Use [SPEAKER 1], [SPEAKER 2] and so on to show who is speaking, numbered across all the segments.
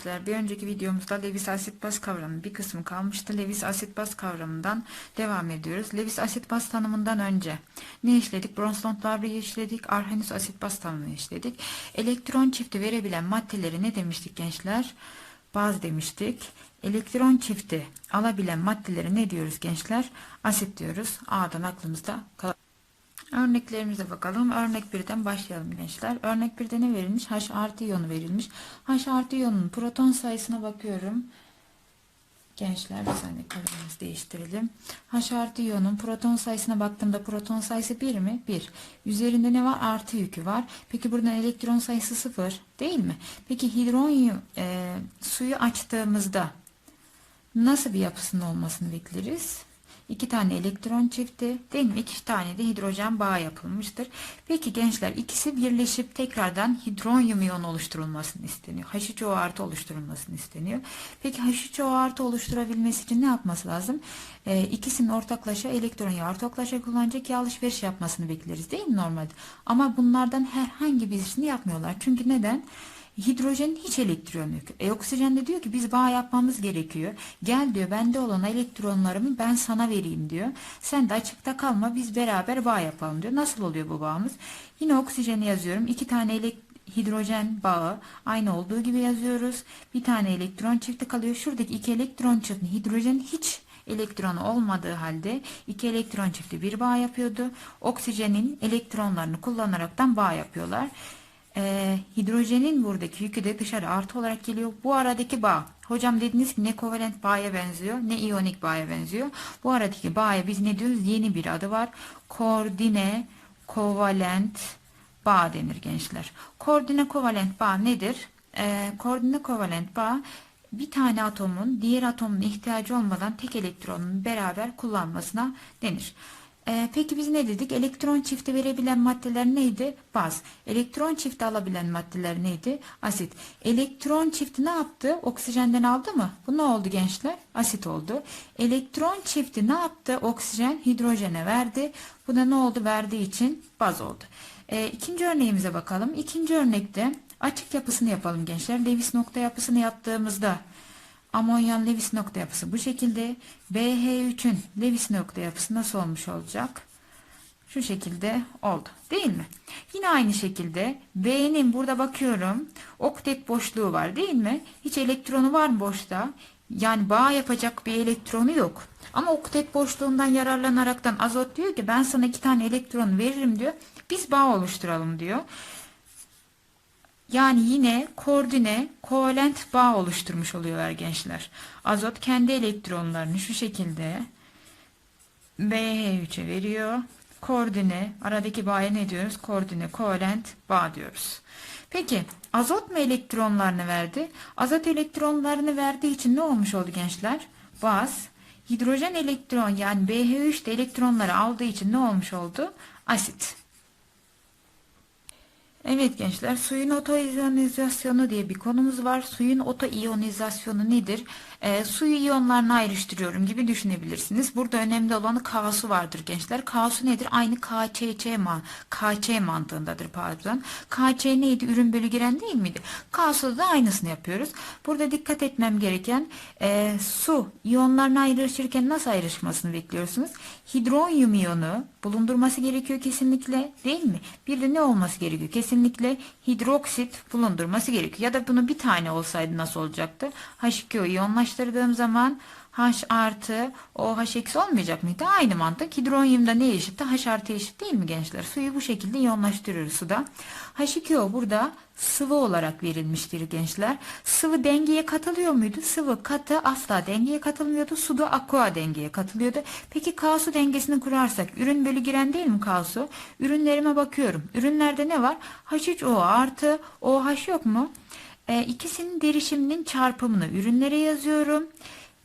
[SPEAKER 1] Gençler. Bir önceki videomuzda Lewis asit baz kavramının bir kısmı kalmıştı. Lewis asit baz kavramından devam ediyoruz. Lewis asit baz tanımından önce ne işledik? Bronston Labre'yi işledik. Arrhenius asit baz tanımını işledik. Elektron çifti verebilen maddeleri ne demiştik gençler? Baz demiştik. Elektron çifti alabilen maddeleri ne diyoruz gençler? Asit diyoruz. A'dan aklımızda kal Örneklerimize bakalım. Örnek 1'den başlayalım gençler. Örnek 1'de ne verilmiş? H artı iyonu verilmiş. H artı iyonun proton sayısına bakıyorum. Gençler bir saniye kalemimizi değiştirelim. H artı iyonun proton sayısına baktığımda proton sayısı 1 mi? 1. Üzerinde ne var? Artı yükü var. Peki buradan elektron sayısı 0 değil mi? Peki hidronyum e, suyu açtığımızda nasıl bir yapısının olmasını bekleriz? İki tane elektron çifti değil mi? İki tane de hidrojen bağı yapılmıştır. Peki gençler ikisi birleşip tekrardan hidronyum iyon oluşturulmasını isteniyor. H3O artı oluşturulmasını isteniyor. Peki H3O artı oluşturabilmesi için ne yapması lazım? Ee, ikisinin ortaklaşa elektron ya ortaklaşa kullanacak ya alışveriş yapmasını bekleriz değil mi normalde? Ama bunlardan herhangi birisini yapmıyorlar. Çünkü neden? Hidrojenin hiç elektronu yok. E, oksijen de diyor ki biz bağ yapmamız gerekiyor. Gel diyor bende olan elektronlarımı ben sana vereyim diyor. Sen de açıkta kalma biz beraber bağ yapalım diyor. Nasıl oluyor bu bağımız? Yine oksijeni yazıyorum. İki tane elek hidrojen bağı aynı olduğu gibi yazıyoruz. Bir tane elektron çifti kalıyor. Şuradaki iki elektron çifti hidrojen hiç elektronu olmadığı halde iki elektron çifti bir bağ yapıyordu. Oksijenin elektronlarını kullanaraktan bağ yapıyorlar e, hidrojenin buradaki yükü de dışarı artı olarak geliyor. Bu aradaki bağ. Hocam dediniz ki ne kovalent bağa benziyor ne iyonik bağa benziyor. Bu aradaki bağa biz ne diyoruz? Yeni bir adı var. Koordine kovalent bağ denir gençler. Koordine kovalent bağ nedir? E, koordine kovalent bağ bir tane atomun diğer atomun ihtiyacı olmadan tek elektronun beraber kullanmasına denir. Ee, peki biz ne dedik? Elektron çifti verebilen maddeler neydi? Baz. Elektron çifti alabilen maddeler neydi? Asit. Elektron çifti ne yaptı? Oksijenden aldı mı? Bu ne oldu gençler? Asit oldu. Elektron çifti ne yaptı? Oksijen hidrojene verdi. Bu da ne oldu? Verdiği için baz oldu. Ee, ikinci örneğimize bakalım. İkinci örnekte açık yapısını yapalım gençler. Lewis nokta yapısını yaptığımızda Amonyan Lewis nokta yapısı bu şekilde. BH3'ün Lewis nokta yapısı nasıl olmuş olacak? Şu şekilde oldu. Değil mi? Yine aynı şekilde B'nin burada bakıyorum. Oktet boşluğu var değil mi? Hiç elektronu var mı boşta? Yani bağ yapacak bir elektronu yok. Ama oktet boşluğundan yararlanaraktan azot diyor ki ben sana iki tane elektron veririm diyor. Biz bağ oluşturalım diyor. Yani yine koordine kovalent bağ oluşturmuş oluyorlar gençler. Azot kendi elektronlarını şu şekilde BH3'e veriyor. Koordine aradaki bağa ne diyoruz? Koordine kovalent bağ diyoruz. Peki azot mu elektronlarını verdi? Azot elektronlarını verdiği için ne olmuş oldu gençler? Baz hidrojen elektron yani BH3 de elektronları aldığı için ne olmuş oldu? Asit. Evet gençler suyun otoiyonizasyonu diye bir konumuz var. Suyun otoiyonizasyonu nedir? E, suyu iyonlarına ayrıştırıyorum gibi düşünebilirsiniz. Burada önemli olanı K'su vardır gençler. K'su nedir? Aynı KÇC man KC mantığındadır pardon. KC neydi? Ürün bölü giren değil miydi? K'su da aynısını yapıyoruz. Burada dikkat etmem gereken e, su iyonlarına ayrışırken nasıl ayrışmasını bekliyorsunuz? Hidronyum iyonu bulundurması gerekiyor kesinlikle değil mi? Bir de ne olması gerekiyor? Kesinlikle hidroksit bulundurması gerekiyor. Ya da bunu bir tane olsaydı nasıl olacaktı? H2O iyonlaştırdığım zaman H artı OH eksi olmayacak mıydı? Aynı mantık. Hidronyumda ne eşitti? H artı eşit değil mi gençler? Suyu bu şekilde iyonlaştırıyoruz suda. H2O burada sıvı olarak verilmiştir gençler. Sıvı dengeye katılıyor muydu? Sıvı katı asla dengeye katılmıyordu. Suda aqua dengeye katılıyordu. Peki K su dengesini kurarsak ürün bölü giren değil mi K su? Ürünlerime bakıyorum. Ürünlerde ne var? H3O artı OH yok mu? E, ikisinin derişiminin çarpımını ürünlere yazıyorum.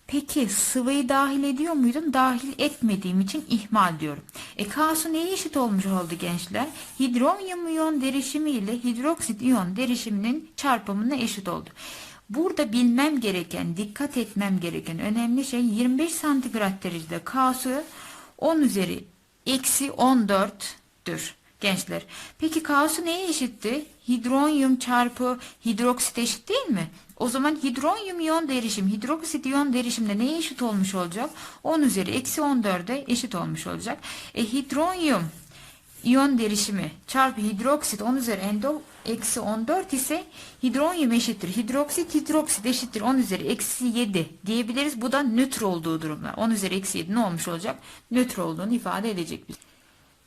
[SPEAKER 1] Peki sıvıyı dahil ediyor muydum? Dahil etmediğim için ihmal diyorum. E K'su neye eşit olmuş oldu gençler? Hidronyum iyon derişimi ile hidroksit iyon derişiminin çarpımına eşit oldu. Burada bilmem gereken, dikkat etmem gereken önemli şey 25 santigrat derecede K'su 10 üzeri eksi 14'tür gençler. Peki kaosu neye eşitti? Hidronyum çarpı hidroksit eşit değil mi? O zaman hidronyum iyon derişim, hidroksit iyon derişimde neye eşit olmuş olacak? 10 üzeri eksi 14'e eşit olmuş olacak. E hidronyum iyon derişimi çarpı hidroksit 10 üzeri endo eksi 14 ise hidronyum eşittir. Hidroksit hidroksit eşittir 10 üzeri eksi 7 diyebiliriz. Bu da nötr olduğu durumda. 10 üzeri eksi 7 ne olmuş olacak? Nötr olduğunu ifade edecek.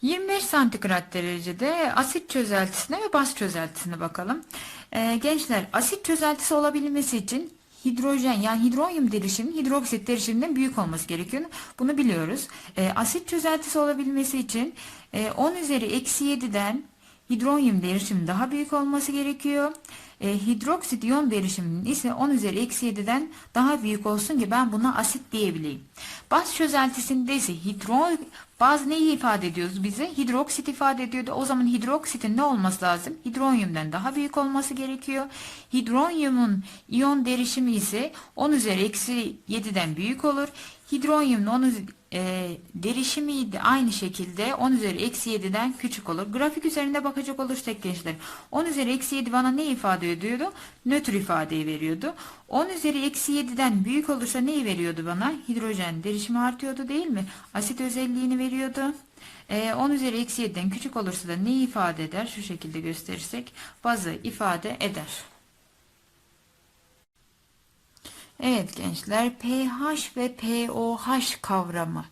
[SPEAKER 1] 25 santigrat derecede asit çözeltisine ve baz çözeltisine bakalım. Ee, gençler asit çözeltisi olabilmesi için hidrojen yani hidronyum derişiminin hidroksit derişiminden büyük olması gerekiyor. Bunu biliyoruz. Ee, asit çözeltisi olabilmesi için e, 10 üzeri eksi 7'den hidronyum derişimi daha büyük olması gerekiyor. E, hidroksit iyon derişiminin ise 10 üzeri eksi 7'den daha büyük olsun ki ben buna asit diyebileyim. Baz çözeltisinde ise hidro baz neyi ifade ediyoruz bize? Hidroksit ifade ediyordu. O zaman hidroksitin ne olması lazım? Hidronyumdan daha büyük olması gerekiyor. Hidronyumun iyon derişimi ise 10 üzeri eksi 7'den büyük olur. Hidronyumun 10 üzeri e, derişimi de aynı şekilde 10 üzeri eksi 7'den küçük olur. Grafik üzerinde bakacak olursak gençler 10 üzeri eksi 7 bana ne ifade ediyordu? Nötr ifadeyi veriyordu. 10 üzeri eksi 7'den büyük olursa neyi veriyordu bana? Hidrojen derişimi artıyordu değil mi? Asit özelliğini veriyordu. E, 10 üzeri eksi 7'den küçük olursa da neyi ifade eder? Şu şekilde gösterirsek bazı ifade eder. Evet gençler pH ve pOH kavramı.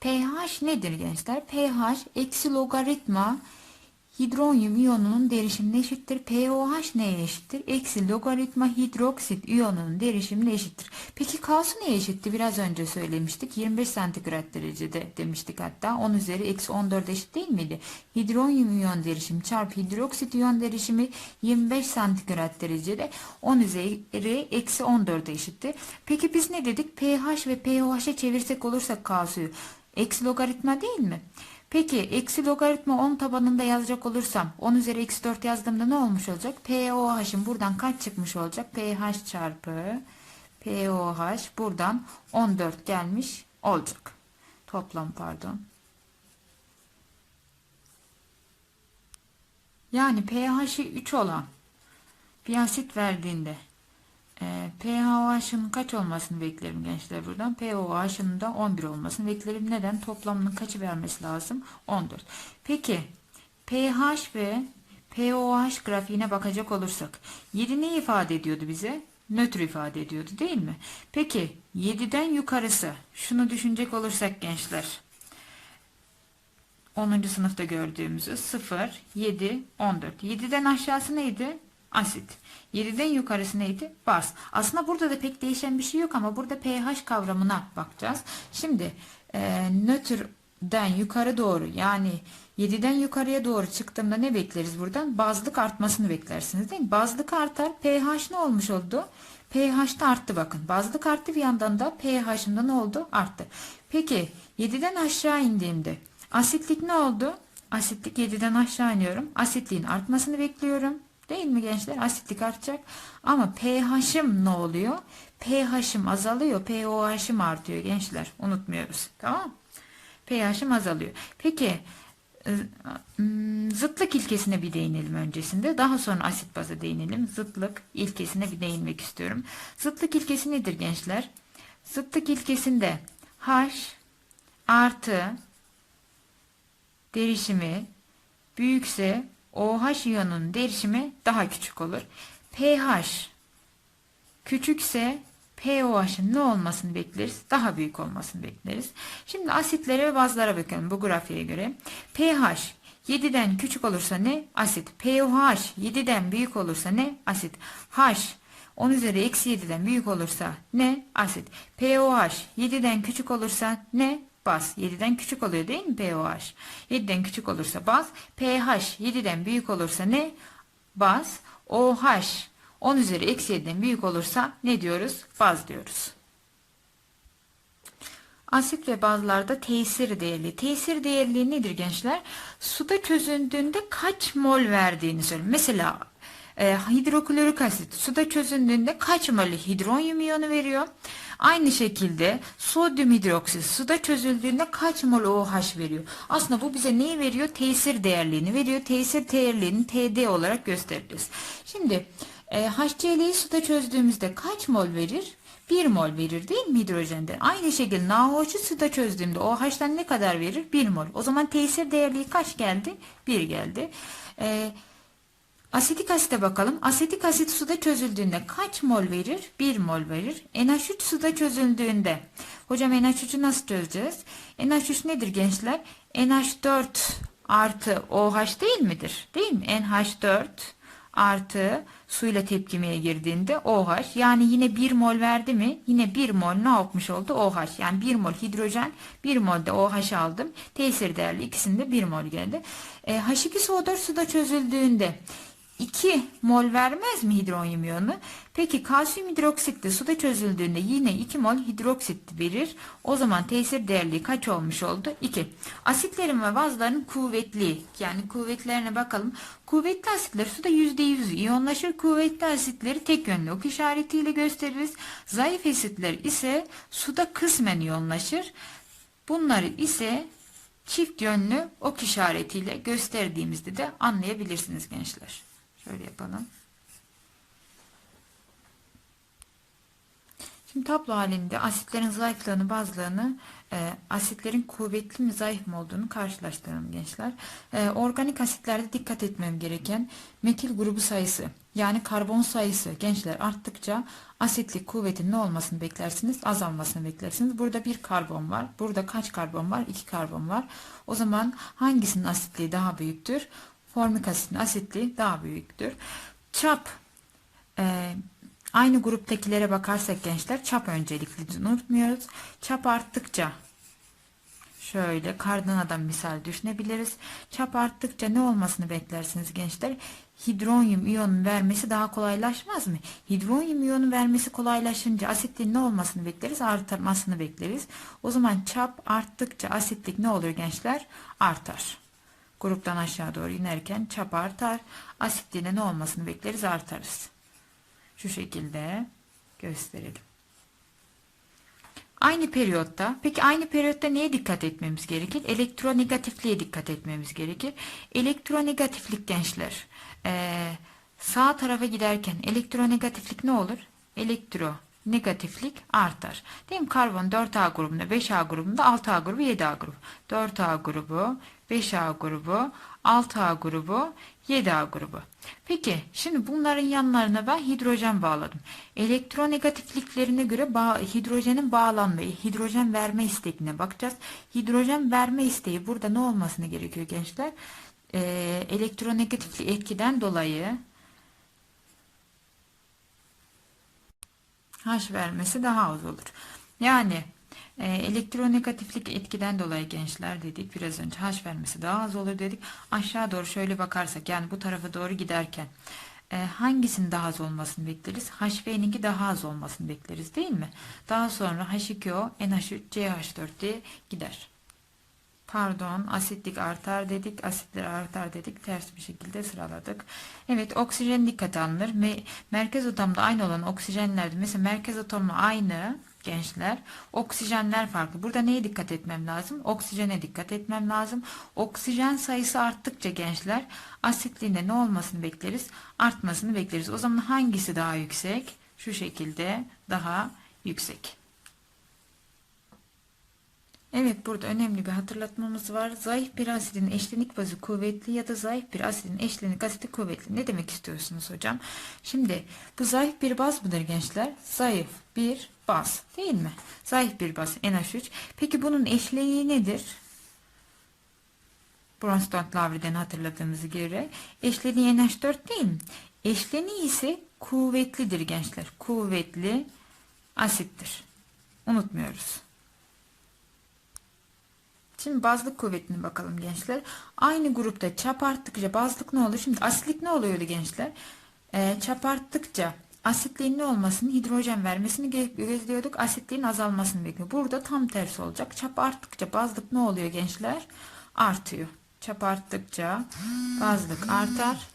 [SPEAKER 1] pH nedir gençler? pH eksi logaritma hidronyum iyonunun derişimine eşittir. pOH neye eşittir? Eksi logaritma hidroksit iyonunun derişimine eşittir. Peki K'sı neye eşitti? Biraz önce söylemiştik. 25 santigrat derecede demiştik hatta. 10 üzeri eksi 14 eşit değil miydi? Hidronyum iyon derişimi çarpı hidroksit iyon derişimi 25 santigrat derecede 10 üzeri eksi 14 eşittir. Peki biz ne dedik? pH ve pOH'e çevirsek olursak K'suyu. Eksi logaritma değil mi? Peki eksi logaritma 10 tabanında yazacak olursam 10 üzeri eksi 4 yazdığımda ne olmuş olacak? POH'ın buradan kaç çıkmış olacak? pH çarpı POH buradan 14 gelmiş olacak. Toplam pardon. Yani pH'i 3 olan bir asit verdiğinde e, pH'ın kaç olmasını beklerim gençler buradan? pOH'ın da 11 olmasını beklerim. Neden? Toplamının kaçı vermesi lazım? 14. Peki pH ve pOH grafiğine bakacak olursak 7 ne ifade ediyordu bize? Nötr ifade ediyordu değil mi? Peki 7'den yukarısı şunu düşünecek olursak gençler 10. sınıfta gördüğümüzü 0, 7, 14. 7'den aşağısı neydi? Asit. 7'den yukarısı neydi? Baz. Aslında burada da pek değişen bir şey yok ama burada pH kavramına bakacağız. Şimdi e, nötrden yukarı doğru yani 7'den yukarıya doğru çıktığımda ne bekleriz buradan? Bazlık artmasını beklersiniz değil mi? Bazlık artar. pH ne olmuş oldu? pH de arttı bakın. Bazlık arttı bir yandan da pH'ımda ne oldu? Arttı. Peki 7'den aşağı indiğimde asitlik ne oldu? Asitlik 7'den aşağı iniyorum. Asitliğin artmasını bekliyorum. Değil mi gençler? Asitlik artacak. Ama pH'im ne oluyor? pH'im azalıyor. pOH'im artıyor gençler. Unutmuyoruz. Tamam pH'im azalıyor. Peki zıtlık ilkesine bir değinelim öncesinde. Daha sonra asit baza değinelim. Zıtlık ilkesine bir değinmek istiyorum. Zıtlık ilkesi nedir gençler? Zıtlık ilkesinde H artı derişimi büyükse OH iyonunun derişimi daha küçük olur. pH küçükse pOH'ın ne olmasını bekleriz? Daha büyük olmasını bekleriz. Şimdi asitlere ve bazlara bakalım bu grafiğe göre. pH 7'den küçük olursa ne? Asit. pOH 7'den büyük olursa ne? Asit. H 10 üzeri eksi 7'den büyük olursa ne? Asit. pOH 7'den küçük olursa ne? Baz. 7'den küçük oluyor değil mi pOH? 7'den küçük olursa baz. pH 7'den büyük olursa ne? Baz. OH 10 üzeri eksi 7'den büyük olursa ne diyoruz? Baz diyoruz. Asit ve bazlarda tesir değerli. Tesir değerli nedir gençler? Suda çözündüğünde kaç mol verdiğini söylüyor. Mesela e, hidroklorik asit suda çözüldüğünde kaç mol hidronyum iyonu veriyor? Aynı şekilde sodyum hidroksit suda çözüldüğünde kaç mol OH veriyor? Aslında bu bize neyi veriyor? Tesir değerliğini veriyor. Tesir değerliğini TD olarak gösteririz. Şimdi e, HCl'yi suda çözdüğümüzde kaç mol verir? 1 mol verir değil mi hidrojende? Aynı şekilde NaOH'u suda çözdüğümde OH'tan ne kadar verir? 1 mol. O zaman tesir değerliği kaç geldi? 1 geldi. Ee, asetik asite bakalım. Asetik asit suda çözüldüğünde kaç mol verir? 1 mol verir. NH3 suda çözüldüğünde hocam NH3'ü nasıl çözeceğiz? NH3 nedir gençler? NH4 artı OH değil midir? Değil mi? NH4 artı suyla tepkimeye girdiğinde OH yani yine 1 mol verdi mi yine 1 mol ne yapmış oldu OH yani 1 mol hidrojen 1 mol de OH aldım tesir değerli ikisinde 1 mol geldi e, H2SO4 suda çözüldüğünde 2 mol vermez mi hidronyum iyonu? Peki kalsiyum hidroksit de suda çözüldüğünde yine 2 mol hidroksit verir. O zaman tesir değerliği kaç olmuş oldu? 2. Asitlerin ve bazların kuvvetli yani kuvvetlerine bakalım. Kuvvetli asitler suda %100 iyonlaşır. Kuvvetli asitleri tek yönlü ok işaretiyle gösteririz. Zayıf asitler ise suda kısmen iyonlaşır. Bunları ise çift yönlü ok işaretiyle gösterdiğimizde de anlayabilirsiniz gençler. Şöyle yapalım. Şimdi tablo halinde asitlerin zayıflığını, bazılarını, e, asitlerin kuvvetli mi zayıf mı olduğunu karşılaştıralım gençler. E, organik asitlerde dikkat etmem gereken metil grubu sayısı yani karbon sayısı gençler arttıkça asitlik kuvvetin ne olmasını beklersiniz? Azalmasını beklersiniz. Burada bir karbon var. Burada kaç karbon var? İki karbon var. O zaman hangisinin asitliği daha büyüktür? Formik asitin asitliği daha büyüktür. Çap e, aynı gruptakilere bakarsak gençler çap öncelikli unutmuyoruz. Çap arttıkça şöyle kardana'dan misal düşünebiliriz. Çap arttıkça ne olmasını beklersiniz gençler? Hidronyum iyonun vermesi daha kolaylaşmaz mı? Hidronyum iyonun vermesi kolaylaşınca asitliğin ne olmasını bekleriz? Artmasını bekleriz. O zaman çap arttıkça asitlik ne olur gençler? Artar. Gruptan aşağı doğru inerken çap artar. Asitliğine ne olmasını bekleriz? Artarız. Şu şekilde gösterelim. Aynı periyotta, peki aynı periyotta neye dikkat etmemiz gerekir? Elektronegatifliğe dikkat etmemiz gerekir. Elektronegatiflik gençler, ee, sağ tarafa giderken elektronegatiflik ne olur? Elektro negatiflik artar. Değil mi? Karbon 4A grubunda, 5A grubunda, 6A grubu, 7A grubu. 4A grubu, 5A grubu, 6A grubu, 7A grubu. Peki şimdi bunların yanlarına ben hidrojen bağladım. Elektronegatifliklerine göre bağ, hidrojenin bağlanma, hidrojen verme isteğine bakacağız. Hidrojen verme isteği burada ne olmasını gerekiyor gençler? Ee, elektronegatiflik etkiden dolayı H vermesi daha az olur. Yani elektronegatiflik etkiden dolayı gençler dedik biraz önce H vermesi daha az olur dedik. Aşağı doğru şöyle bakarsak yani bu tarafa doğru giderken e, hangisinin daha az olmasını bekleriz? HV'ninki daha az olmasını bekleriz değil mi? Daha sonra H2O, NH3, CH4 diye gider. Pardon asitlik artar dedik. Asitler artar dedik. Ters bir şekilde sıraladık. Evet oksijen dikkat alınır. Me merkez atomda aynı olan oksijenlerde mesela merkez atomla aynı gençler. Oksijenler farklı. Burada neye dikkat etmem lazım? Oksijene dikkat etmem lazım. Oksijen sayısı arttıkça gençler asitliğinde ne olmasını bekleriz? Artmasını bekleriz. O zaman hangisi daha yüksek? Şu şekilde daha yüksek. Evet burada önemli bir hatırlatmamız var. Zayıf bir asidin eşlenik bazı kuvvetli ya da zayıf bir asidin eşlenik asidi kuvvetli. Ne demek istiyorsunuz hocam? Şimdi bu zayıf bir baz mıdır gençler? Zayıf bir baz değil mi? Zayıf bir baz NH3. Peki bunun eşleniği nedir? Bronston Lavri'den hatırladığımız göre eşleniği NH4 değil mi? Eşleniği ise kuvvetlidir gençler. Kuvvetli asittir. Unutmuyoruz. Şimdi bazlık kuvvetine bakalım gençler. Aynı grupta çap arttıkça bazlık ne olur? Şimdi asitlik ne oluyordu gençler? Ee, çap arttıkça asitliğin ne olmasını, hidrojen vermesini gözlüyorduk. Asitliğin azalmasını bekliyor. Burada tam tersi olacak. Çap arttıkça bazlık ne oluyor gençler? Artıyor. Çap arttıkça bazlık artar.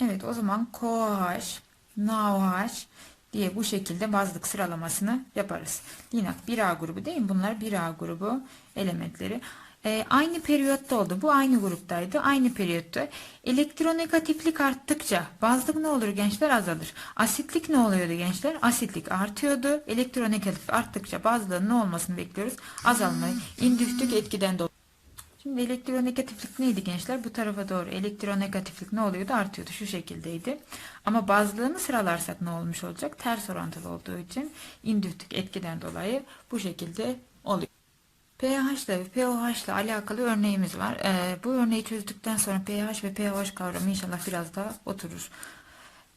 [SPEAKER 1] Evet o zaman KOH, NaOH diye bu şekilde bazlık sıralamasını yaparız. Linak 1A grubu değil mi? Bunlar 1A grubu elementleri. Ee, aynı periyotta oldu. Bu aynı gruptaydı. Aynı periyotta. Elektronegatiflik arttıkça bazlık ne olur gençler? Azalır. Asitlik ne oluyordu gençler? Asitlik artıyordu. Elektronegatif arttıkça bazlığın ne olmasını bekliyoruz? Azalmayı. İndüktük etkiden dolayı. Şimdi elektronegatiflik neydi gençler? Bu tarafa doğru elektronegatiflik ne oluyordu? Artıyordu. Şu şekildeydi. Ama bazlığını sıralarsak ne olmuş olacak? Ters orantılı olduğu için indüktif etkiden dolayı bu şekilde oluyor. pH ve pOH ile alakalı örneğimiz var. Ee, bu örneği çözdükten sonra pH ve pOH kavramı inşallah biraz daha oturur.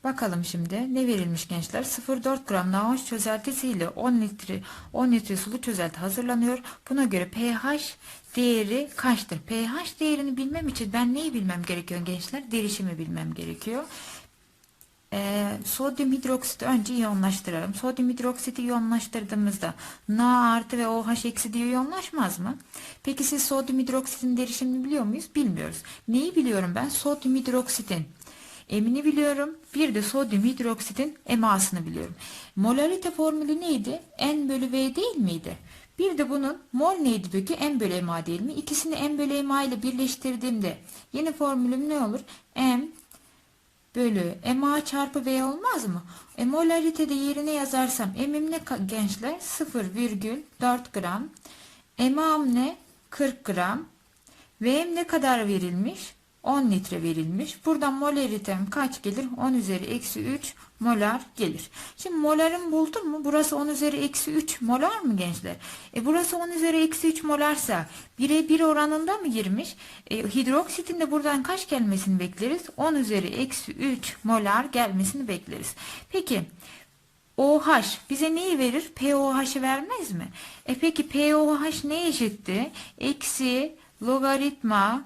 [SPEAKER 1] Bakalım şimdi ne verilmiş gençler? 0,4 gram NaOH çözeltisiyle 10 litre 10 litre sulu çözelti hazırlanıyor. Buna göre pH değeri kaçtır? pH değerini bilmem için ben neyi bilmem gerekiyor gençler? Derişimi bilmem gerekiyor. Ee, sodyum hidroksiti önce iyonlaştıralım. Sodyum hidroksiti iyonlaştırdığımızda Na artı ve OH eksi diye iyonlaşmaz mı? Peki siz sodyum hidroksitin derişimini biliyor muyuz? Bilmiyoruz. Neyi biliyorum ben? Sodyum hidroksitin emini biliyorum. Bir de sodyum hidroksitin emasını biliyorum. Molarite formülü neydi? N bölü V değil miydi? Bir de bunun mol neydi peki? M bölü MA değil mi? İkisini M bölü MA ile birleştirdiğimde yeni formülüm ne olur? M bölü MA çarpı V olmaz mı? E, molaritede yerine yazarsam M'im ne gençler? 0,4 gram. MA'm ne? 40 gram. V'm ne kadar verilmiş? 10 litre verilmiş. Buradan molaritem kaç gelir? 10 üzeri eksi 3 molar gelir. Şimdi molarım buldum mu? Burası 10 üzeri eksi 3 molar mı gençler? E burası 10 üzeri eksi 3 molarsa 1'e 1 oranında mı girmiş? E, hidroksitin de buradan kaç gelmesini bekleriz? 10 üzeri eksi 3 molar gelmesini bekleriz. Peki OH bize neyi verir? POH'ı vermez mi? E peki POH ne eşitti? Eksi logaritma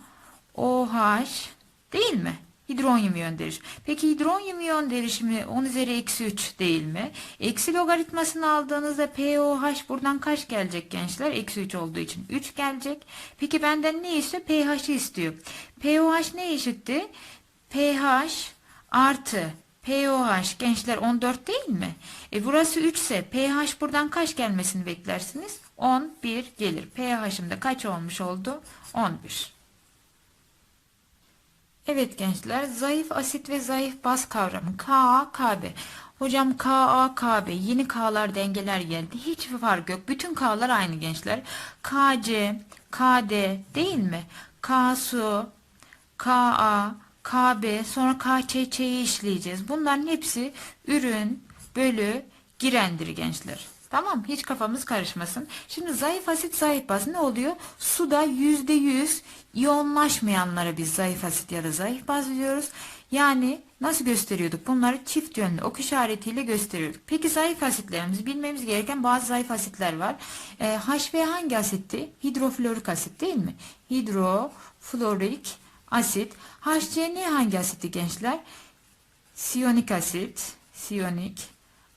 [SPEAKER 1] OH değil mi? Hidronyum iyon derişimi. Peki hidronyum iyon derişimi 10 üzeri eksi 3 değil mi? Eksi logaritmasını aldığınızda POH buradan kaç gelecek gençler? Eksi 3 olduğu için 3 gelecek. Peki benden ne istiyor? pH'i istiyor. pOH ne eşitti? pH artı pOH gençler 14 değil mi? E burası 3 ise pH buradan kaç gelmesini beklersiniz? 11 gelir. pH'im de kaç olmuş oldu? 11. Evet gençler zayıf asit ve zayıf baz kavramı Ka, Kb. Hocam Ka, Kb yeni K'lar dengeler geldi. Hiç fark yok. Bütün K'lar aynı gençler. Kc, Kd değil mi? Ksu, Ka, Kb sonra KÇÇ'yi işleyeceğiz. Bunların hepsi ürün bölü girendir gençler. Tamam hiç kafamız karışmasın. Şimdi zayıf asit zayıf baz ne oluyor? Suda yüzde yüz iyonlaşmayanlara biz zayıf asit ya da zayıf baz diyoruz. Yani nasıl gösteriyorduk? Bunları çift yönlü ok işaretiyle gösteriyorduk. Peki zayıf asitlerimiz bilmemiz gereken bazı zayıf asitler var. Ee, HB hangi asitti? Hidroflorik asit değil mi? Hidroflorik asit. HCN hangi asitti gençler? Siyonik asit. Siyonik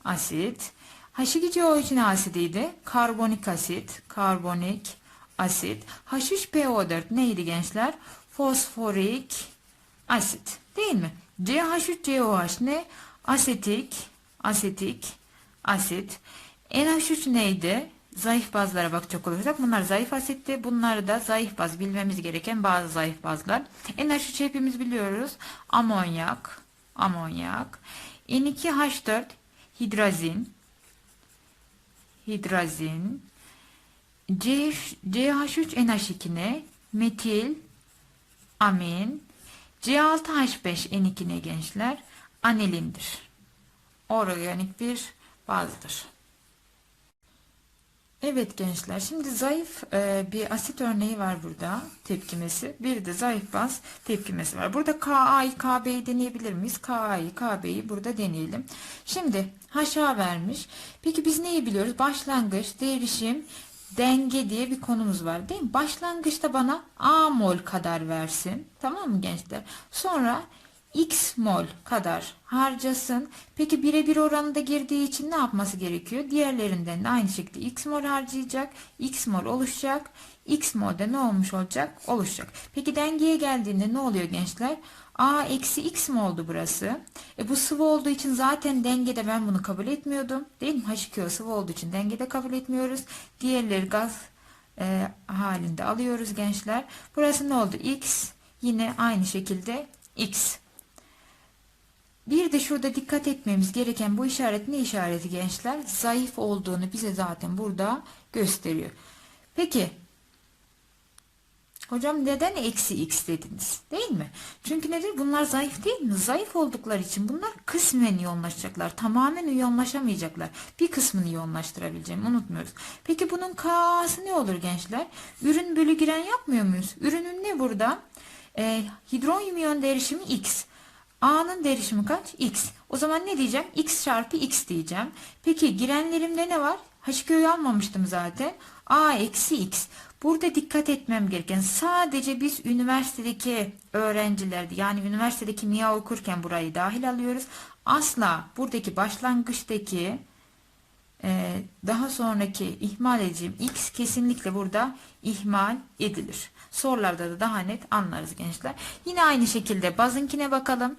[SPEAKER 1] asit. H2CO ne asidiydi? Karbonik asit. Karbonik asit. H3PO4 neydi gençler? Fosforik asit. Değil mi? CH3COH ne? Asetik. Asetik asit. NH3 neydi? Zayıf bazlara bakacak olursak bunlar zayıf asitti. Bunlar da zayıf baz bilmemiz gereken bazı zayıf bazlar. NH3 hepimiz biliyoruz. Amonyak. Amonyak. N2H4 hidrazin hidrazin, CH3NH2 ne? Metil, amin, C6H5N2 ne gençler? Anelindir. Organik bir bazdır. Evet gençler şimdi zayıf e, bir asit örneği var burada tepkimesi. Bir de zayıf baz tepkimesi var. Burada KA'yı KB'yi deneyebilir miyiz? KA'yı KB'yi burada deneyelim. Şimdi HA vermiş. Peki biz neyi biliyoruz? Başlangıç, derişim, denge diye bir konumuz var değil mi? Başlangıçta bana A mol kadar versin. Tamam mı gençler? Sonra X mol kadar harcasın. Peki birebir oranında girdiği için ne yapması gerekiyor? Diğerlerinden de aynı şekilde X mol harcayacak. X mol oluşacak. X molde ne olmuş olacak? Oluşacak. Peki dengeye geldiğinde ne oluyor gençler? A eksi X mi oldu burası? E bu sıvı olduğu için zaten dengede ben bunu kabul etmiyordum. Değil mi? H2O sıvı olduğu için dengede kabul etmiyoruz. Diğerleri gaz e, halinde alıyoruz gençler. Burası ne oldu? X yine aynı şekilde X. Bir de şurada dikkat etmemiz gereken bu işaret ne işareti gençler? Zayıf olduğunu bize zaten burada gösteriyor. Peki Hocam neden eksi x dediniz? Değil mi? Çünkü nedir? Bunlar zayıf değil mi? Zayıf oldukları için bunlar kısmen iyonlaşacaklar. Tamamen iyonlaşamayacaklar. Bir kısmını iyonlaştırabileceğimi unutmuyoruz. Peki bunun K'sı ne olur gençler? Ürün bölü giren yapmıyor muyuz? Ürünün ne burada? Ee, hidronyum iyon derişimi x. A'nın derişimi kaç? X. O zaman ne diyeceğim? X çarpı X diyeceğim. Peki girenlerimde ne var? H2O'yu almamıştım zaten. A eksi X. Burada dikkat etmem gereken sadece biz üniversitedeki öğrencilerde yani üniversitedeki kimya okurken burayı dahil alıyoruz. Asla buradaki başlangıçtaki e, daha sonraki ihmal edeceğim x kesinlikle burada ihmal edilir. Sorularda da daha net anlarız gençler. Yine aynı şekilde bazınkine bakalım.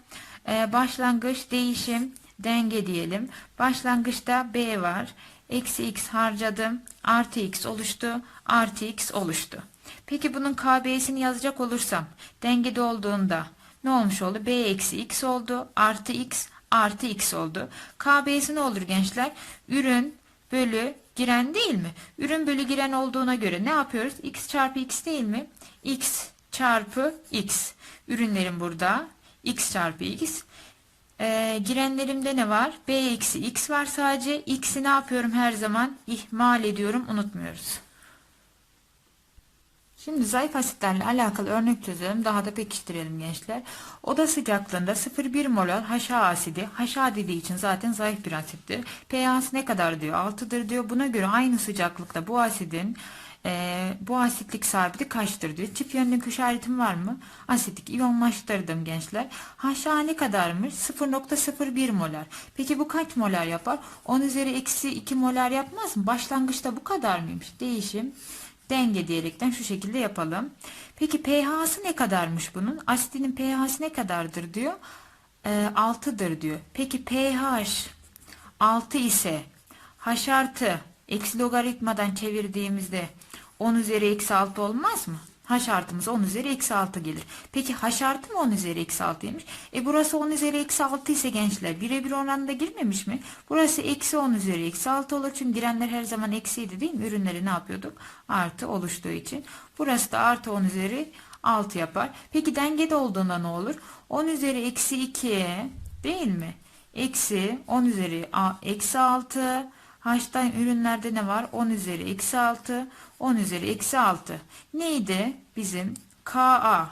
[SPEAKER 1] E, başlangıç değişim denge diyelim. Başlangıçta B var. Eksi x harcadım. Artı x oluştu. Artı x oluştu. Peki bunun KB'sini yazacak olursam dengede olduğunda ne olmuş oldu? B eksi x oldu. Artı x artı x oldu. KB'si ne olur gençler? Ürün bölü giren değil mi? Ürün bölü giren olduğuna göre ne yapıyoruz? x çarpı x değil mi? x çarpı x. Ürünlerim burada. x çarpı x. Ee, girenlerimde ne var? B eksi x var sadece. X'i ne yapıyorum her zaman? İhmal ediyorum. Unutmuyoruz. Şimdi zayıf asitlerle alakalı örnek çözelim. Daha da pekiştirelim gençler. Oda sıcaklığında 0,1 molar HA asidi. HA dediği için zaten zayıf bir asittir. pH'si ne kadar diyor? 6'dır diyor. Buna göre aynı sıcaklıkta bu asidin e, bu asitlik sabiti kaçtır diyor. Çift yönlük işaretim var mı? Asitlik iyonlaştırdım gençler. HA ne kadarmış? 0.01 molar. Peki bu kaç molar yapar? 10 üzeri eksi 2 molar yapmaz mı? Başlangıçta bu kadar mıymış? Değişim denge diyerekten şu şekilde yapalım. Peki pH'sı ne kadarmış bunun? Asidinin pH'si ne kadardır diyor. E, 6'dır diyor. Peki pH 6 ise H artı eksi logaritmadan çevirdiğimizde 10 üzeri eksi 6 olmaz mı? H artımız 10 üzeri eksi 6 gelir. Peki H artı mı 10 üzeri eksi 6'ymış? E burası 10 üzeri eksi 6 ise gençler birebir oranında girmemiş mi? Burası eksi 10 üzeri eksi 6 olur. Çünkü girenler her zaman eksiydi değil mi? Ürünleri ne yapıyorduk? Artı oluştuğu için. Burası da artı 10 üzeri 6 yapar. Peki dengede olduğunda ne olur? 10 üzeri eksi 2 değil mi? Eksi 10 üzeri eksi 6 H'tan ürünlerde ne var? 10 üzeri eksi 6. 10 üzeri eksi 6. Neydi? Bizim Ka.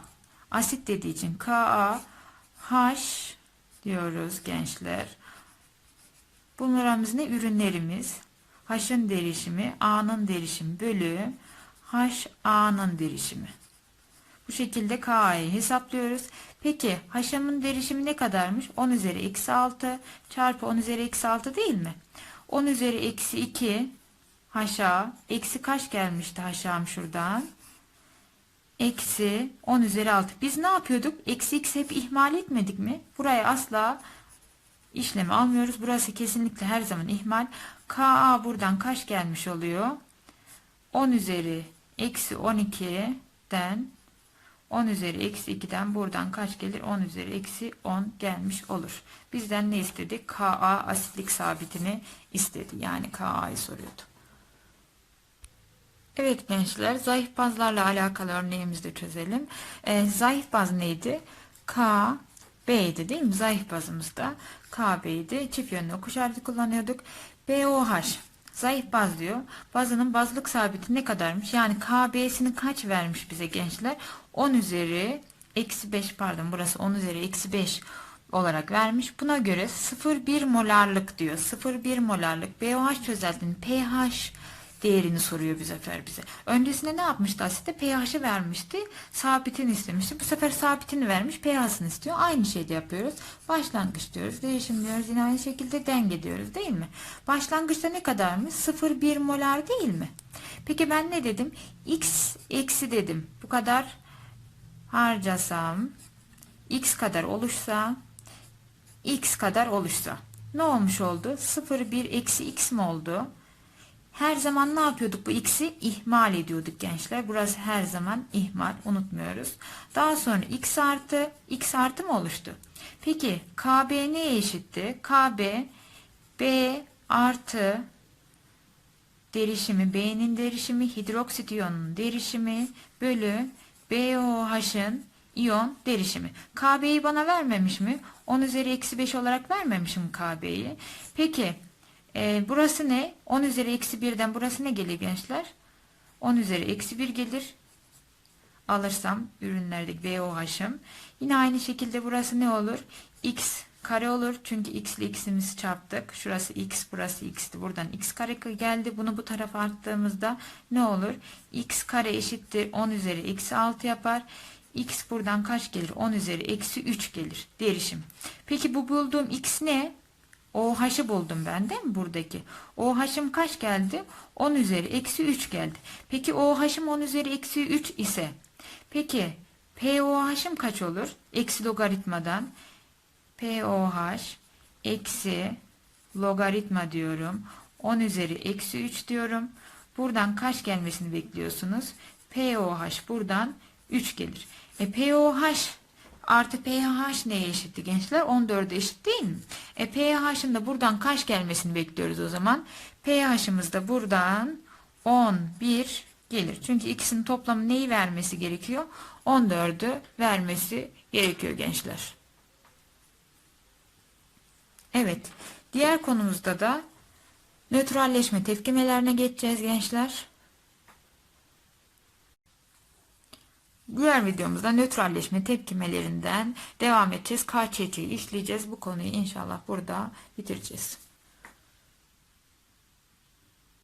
[SPEAKER 1] Asit dediği için Ka. H diyoruz gençler. Bunlarımız ne? Ürünlerimiz. H'ın derişimi, A'nın derişimi bölü H A'nın derişimi. Bu şekilde K'yı hesaplıyoruz. Peki H'ın derişimi ne kadarmış? 10 üzeri eksi 6 çarpı 10 üzeri eksi 6 değil mi? 10 üzeri eksi 2 haşa eksi kaç gelmişti haşam şuradan? Eksi 10 üzeri 6. Biz ne yapıyorduk? Eksi x hep ihmal etmedik mi? Buraya asla işlemi almıyoruz. Burası kesinlikle her zaman ihmal. Ka buradan kaç gelmiş oluyor? 10 üzeri eksi 12'den 10 üzeri eksi 2'den buradan kaç gelir? 10 üzeri eksi 10 gelmiş olur. Bizden ne istedi? Ka asitlik sabitini istedi. Yani Ka'yı soruyordu. Evet gençler zayıf bazlarla alakalı örneğimizi çözelim. Ee, zayıf baz neydi? K, B'ydi değil mi? Zayıf bazımızda K, B'ydi. Çift yönlü okuş harfi kullanıyorduk. BOH Zayıf baz diyor. Bazının bazlık sabiti ne kadarmış? Yani KB'sini kaç vermiş bize gençler? 10 üzeri eksi 5 pardon burası 10 üzeri eksi 5 olarak vermiş. Buna göre 0,1 molarlık diyor. 0,1 molarlık BOH çözeltinin pH değerini soruyor bu sefer bize. Öncesinde ne yapmıştı aslında? pH'ı vermişti. Sabitini istemişti. Bu sefer sabitini vermiş. pH'ını istiyor. Aynı şeyi yapıyoruz. Başlangıç diyoruz. Değişim diyoruz. Yine aynı şekilde denge diyoruz değil mi? Başlangıçta ne kadarmış? 0,1 molar değil mi? Peki ben ne dedim? X eksi dedim. Bu kadar harcasam x kadar oluşsa x kadar oluşsa ne olmuş oldu? 0,1 eksi x mi oldu? Her zaman ne yapıyorduk bu x'i? ihmal ediyorduk gençler. Burası her zaman ihmal. Unutmuyoruz. Daha sonra x artı x artı mı oluştu? Peki KB neye eşitti? KB B artı derişimi B'nin derişimi hidroksit iyonunun derişimi bölü BOH'ın iyon derişimi. KB'yi bana vermemiş mi? 10 üzeri eksi 5 olarak vermemişim KB'yi. Peki e, burası ne? 10 üzeri eksi 1'den burası ne gelir gençler? 10 üzeri eksi 1 gelir. Alırsam ürünlerdeki BOH'ım. Yine aynı şekilde burası ne olur? X kare olur. Çünkü x ile x'imizi çarptık. Şurası x, burası x'ti. Buradan x kare geldi. Bunu bu tarafa arttığımızda ne olur? x kare eşittir 10 üzeri eksi 6 yapar. x buradan kaç gelir? 10 üzeri eksi 3 gelir. Derişim. Peki bu bulduğum x ne? OH'ı buldum ben değil mi buradaki? OH'ım kaç geldi? 10 üzeri eksi 3 geldi. Peki OH'ım 10 üzeri eksi 3 ise peki POH'ım kaç olur? Eksi logaritmadan POH eksi logaritma diyorum. 10 üzeri eksi 3 diyorum. Buradan kaç gelmesini bekliyorsunuz? POH buradan 3 gelir. E POH artı pH neye eşitti gençler? 14'e eşit değil mi? E pH'ın da buradan kaç gelmesini bekliyoruz o zaman? pH'ımız da buradan 11 gelir. Çünkü ikisinin toplamı neyi vermesi gerekiyor? 14'ü vermesi gerekiyor gençler. Evet. Diğer konumuzda da nötralleşme tepkimelerine geçeceğiz gençler. Diğer videomuzda nötralleşme tepkimelerinden devam edeceğiz. KÇÇ'yi işleyeceğiz. Bu konuyu inşallah burada bitireceğiz.